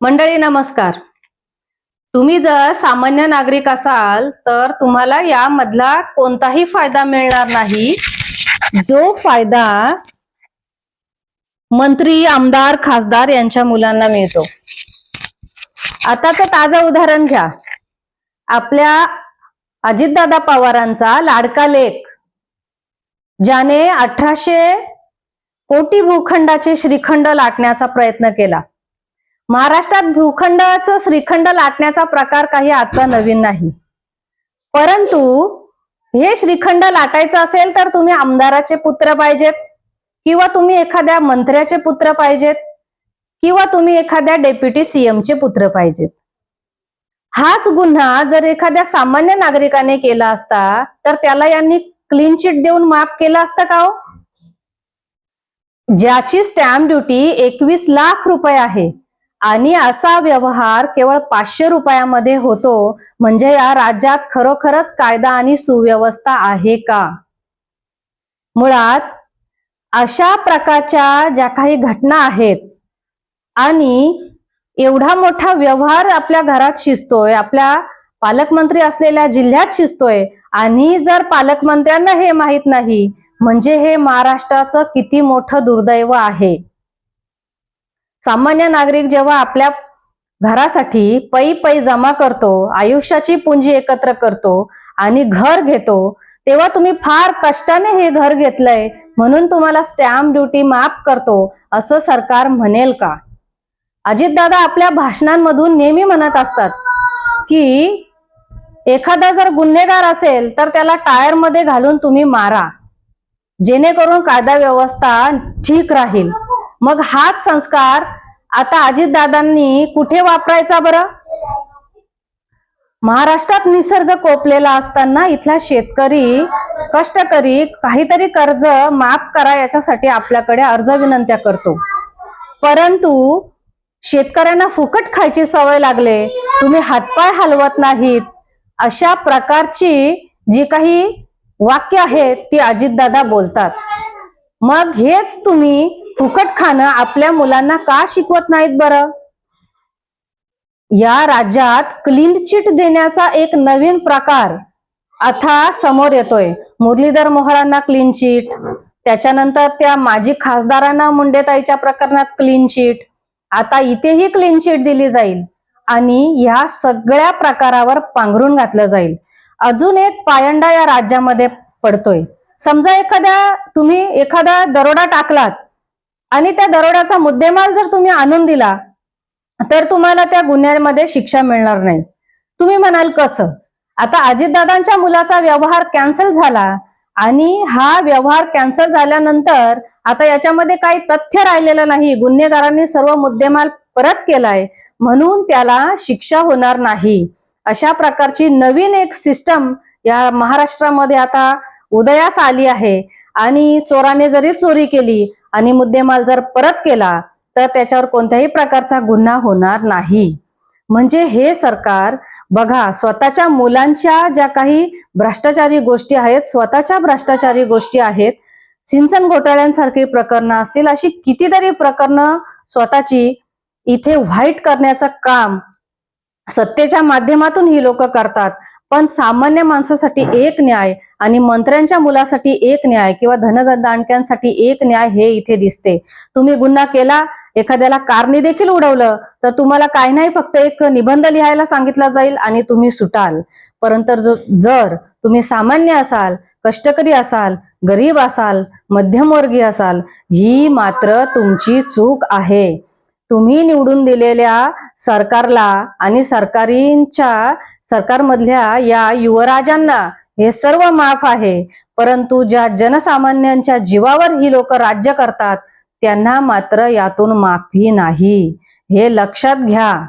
मंडळी नमस्कार. तुम्ही जर सामान्य नागरिक असाल तर तुम्हाला यामधला कोणताही फायदा मिळणार नाही. जो फायदा मंत्री आमदार खासदार यांच्या मुलांना मिळतो. आताच ताजं उदाहरण घ्या. आपल्या अजितदादा पवारांचा लाडका लेख ज्याने अठराशे कोटी भूखंडाचे श्रीखंड लाटण्याचा प्रयत्न केला. महाराष्ट्रात भूखंडाचं श्रीखंड लाटण्याचा प्रकार काही आजचा नवीन नाही. परंतु हे श्रीखंड लाटायचं असेल तर तुम्ही आमदाराचे पुत्र पाहिजेत किंवा तुम्ही एखाद्या मंत्र्याचे पुत्र पाहिजेत किंवा तुम्ही एखाद्या डेप्युटी सीएमचे पुत्र पाहिजेत. हाच गुन्हा जर एखाद्या सामान्य नागरिकाने केला असता तर त्याला यांनी क्लीन चिट देऊन माफ केलं असतं का हो? ज्याची स्टॅम्प ड्युटी एकवीस लाख रुपये आहे. आणि असा व्यवहार केवळ पाचशे रुपयामध्ये होतो. म्हणजे या राज्यात खरोखरच कायदा आणि सुव्यवस्था आहे का? मुळात अशा प्रकारच्या ज्या काही घटना आहेत आणि एवढा मोठा व्यवहार आपल्या घरात शिजतोय आपल्या पालकमंत्री असलेल्या जिल्ह्यात शिजतोय आणि जर पालकमंत्र्यांना हे माहीत नाही म्हणजे हे महाराष्ट्राचं किती मोठं दुर्दैव आहे. सामान्य नागरिक जेव्हा आपल्या घरासाठी पै पै जमा करतो आयुष्याची पुंजी एकत्र करतो आणि घर घेतो तेव्हा तुम्ही फार कष्टाने हे घर घेतलंय म्हणून तुम्हाला स्टॅम्प ड्युटी माफ करतो असं सरकार म्हणेल का? अजितदादा आपल्या भाषणांमधून नेहमी म्हणत असतात की एखादा जर गुन्हेगार असेल तर त्याला टायरमध्ये घालून तुम्ही मारा जेणेकरून कायदा व्यवस्था ठीक राहील. मग हाच संस्कार आता अजितदादांनी कुठे वापरायचा बरं? महाराष्ट्रात निसर्ग कोपलेला असताना इथला शेतकरी कष्टकरी काहीतरी कर्ज माफ करा याच्यासाठी आपल्याकडे अर्ज विनंत्या करतो. परंतु शेतकऱ्यांना फुकट खायची सवय लागले. तुम्ही हातपाय हलवत नाहीत. अशा प्रकारची जी काही वाक्य आहेत ती अजितदादा बोलतात. मग हेच तुम्ही फुकट खाणं आपल्या मुलांना का शिकवत नाहीत बरं? या राज्यात क्लीन चिट देण्याचा एक नवीन प्रकार आता समोर येतोय. मुरलीधर मोहळांना क्लीन चिट त्याच्यानंतर त्या माजी खासदारांना मुंडेताईच्या प्रकरणात क्लीन चिट आता इथेही क्लीन चिट दिली जाईल आणि ह्या सगळ्या प्रकारावर पांघरून घातलं जाईल. अजून एक पायंडा या राज्यामध्ये पडतोय. समजा एखाद्या तुम्ही एखादा दरोडा टाकलात आणि त्या दरोड्याचा मुद्देमाल जर तुम्ही आणून दिला तर तुम्हाला त्या गुन्ह्यामध्ये शिक्षा मिळणार नाही. तुम्ही म्हणाल कसं? आता अजितदादांच्या मुलाचा व्यवहार कॅन्सल झाला आणि हा व्यवहार कॅन्सल झाल्यानंतर आता याच्यामध्ये काही तथ्य राहिलेलं नाही. गुन्हेगारांनी सर्व मुद्देमाल परत केलाय म्हणून त्याला शिक्षा होणार नाही. अशा प्रकारची नवीन एक सिस्टम या महाराष्ट्रामध्ये आता उदयास आली आहे. आणि चोराने जरी चोरी केली आणि मुद्देमाल जर परत केला तर त्याच्यावर कोणत्याही प्रकारचा गुन्हा होणार नाही. म्हणजे हे सरकार बघा स्वतःच्या मुलांच्या ज्या काही भ्रष्टाचारी गोष्टी आहेत स्वतःच्या भ्रष्टाचारी गोष्टी आहेत सिंचन घोटाळ्यांसारखी प्रकरणं असतील अशी कितीतरी प्रकरणं स्वतःची इथे व्हाईट करण्याचं काम सत्तेच्या माध्यमातून ही लोक करतात. पण सामान्य माणसासाठी एक न्याय आणि मंत्र्यांच्या मुलासाठी एक न्याय किंवा धनदांडक्यांसाठी एक न्याय हे इथे दिसते. तुम्ही गुन्हा केला एखाद्याला कारने देखील उडवलं तर तुम्हाला काय नाही फक्त एक निबंध लिहायला सांगितला जाईल आणि तुम्ही सुटाल. परंतु जर तुम्ही सामान्य असाल कष्टकरी असाल गरीब असाल मध्यमवर्गीय असाल ही मात्र तुमची चूक आहे. तुम्ही निवडून दिलेल्या सरकारला आणि सरकारींच्या सरकारमधल्या या युवराजांना हे सर्व माफ आहे. परंतु ज्या जनसामान्यांच्या जीवावर ही लोक राज्य करतात त्यांना मात्र यातून माफी नाही. हे लक्षात घ्या.